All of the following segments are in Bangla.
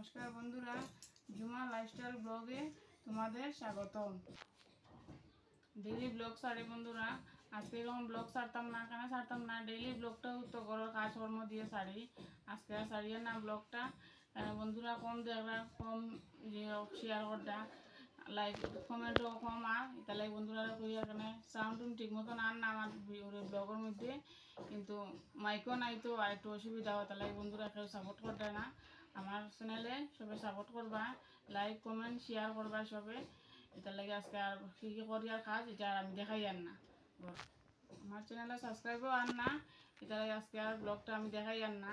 নমস্কার বন্ধুরা, জুমা লাইফস্টাইল ব্লগে তোমাদের স্বাগতম। ডেইলি ব্লগ ছাড়ি বন্ধুরা, আজকে এরকম ব্লগ ছাড়তাম না, কেন ছাড়তাম না? ডেইলি ব্লগটাও তো ঘরের কাজকর্ম দিয়ে ছাড়ি আজকে ছাড়িয়ে না ব্লগটা বন্ধুরা, কম দেখরা কম শেয়ার করতা লাইক কমেন্টও কম আর। তাহলে বন্ধুরা কই এখানে সাউন্ড ঠিক মতন আর না আমার ব্লগের মধ্যে। কিন্তু মাইকও নাই তো, আর একটু অসুবিধা হয়, তাহলে বন্ধুরা কেউ সাপোর্ট করতে না। আমার চ্যানেলে সবে সাপোর্ট করবা লাইক কমেন্ট শেয়ার করবা সবে। এটার লাগে আজকে আর কী কী করি আর কাজ, এটা আমি দেখাই আর না। আমার চ্যানেলে সাবস্ক্রাইবও আর না এটা লাগে আজকে আর ব্লগটা আমি দেখাই আর না।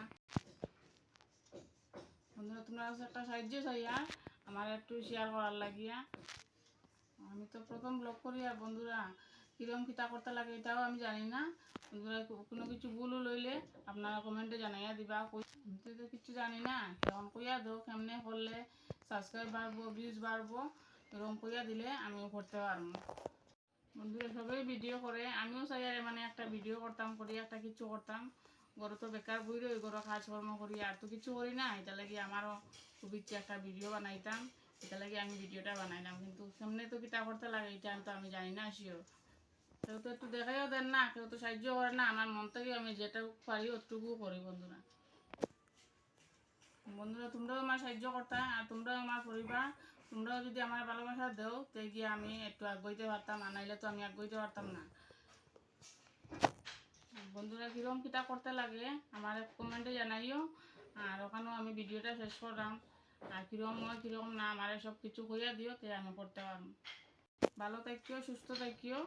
বন্ধুরা, তোমরা একটা সাহায্য চাই আর আমার একটু শেয়ার করার লাগিয়া। আমি তো প্রথম ব্লগ করি আর বন্ধুরা, কিরম কিতা করতে লাগে এটাও আমি জানি না। বন্ধুরা, কোনো কিছু ভুল আপনারা কমেন্টে জানাইয়া দিবা। আমি তো কিছু জানি না। তখন কইয়া দো কেমনে করলে সাবস্ক্রাইব বাড়বো ভিউজ বাড়বো, এরকম কইয়া দিলে আমিও করতে পারব। বন্ধুরা, সবাই ভিডিও করে। আমিও চাই আর মানে একটা ভিডিও করতাম, করি, একটা কিছু করতাম। গরু তো বেকার বই রই, গরু কাজকর্ম করি, আর তো কিছু করি না। এটা লাগি আমারও খুব ইচ্ছে একটা ভিডিও বানাইতাম। এটা লাগি আমি ভিডিওটা বানাইলাম। কিন্তু সামনে তো কিতা করতে লাগে, এটা তো আমি জানি না শিওর কেউ তো একটু দেখাইও দেন না, কেউ তো সাহায্য করে না। আমার মন থেকে আমি যেটা পারি অতটুকু করি বন্ধুরা। বন্ধুরা, তোমরাও আমার সাহায্য করতে আর তোমরাও আমার পরিবার, তোমরাও যদি আমার ভালোবাসা দেও, তে গিয়ে আমি একটু আগাইতে পারতাম, আর নাইলে তো আমি আগাইতে পারতাম না। বন্ধুরা কীরকম কিতা করতে লাগে, আমার কমেন্টে জানাইও, আর ওখানেও আমি ভিডিওটা শেষ করলাম। আর কীরকম হয় কীরকম না, আমার সব কিছু কইয়া দিও, তে আমি করতে পারব। ভালো থাকিও, সুস্থ থাকিও।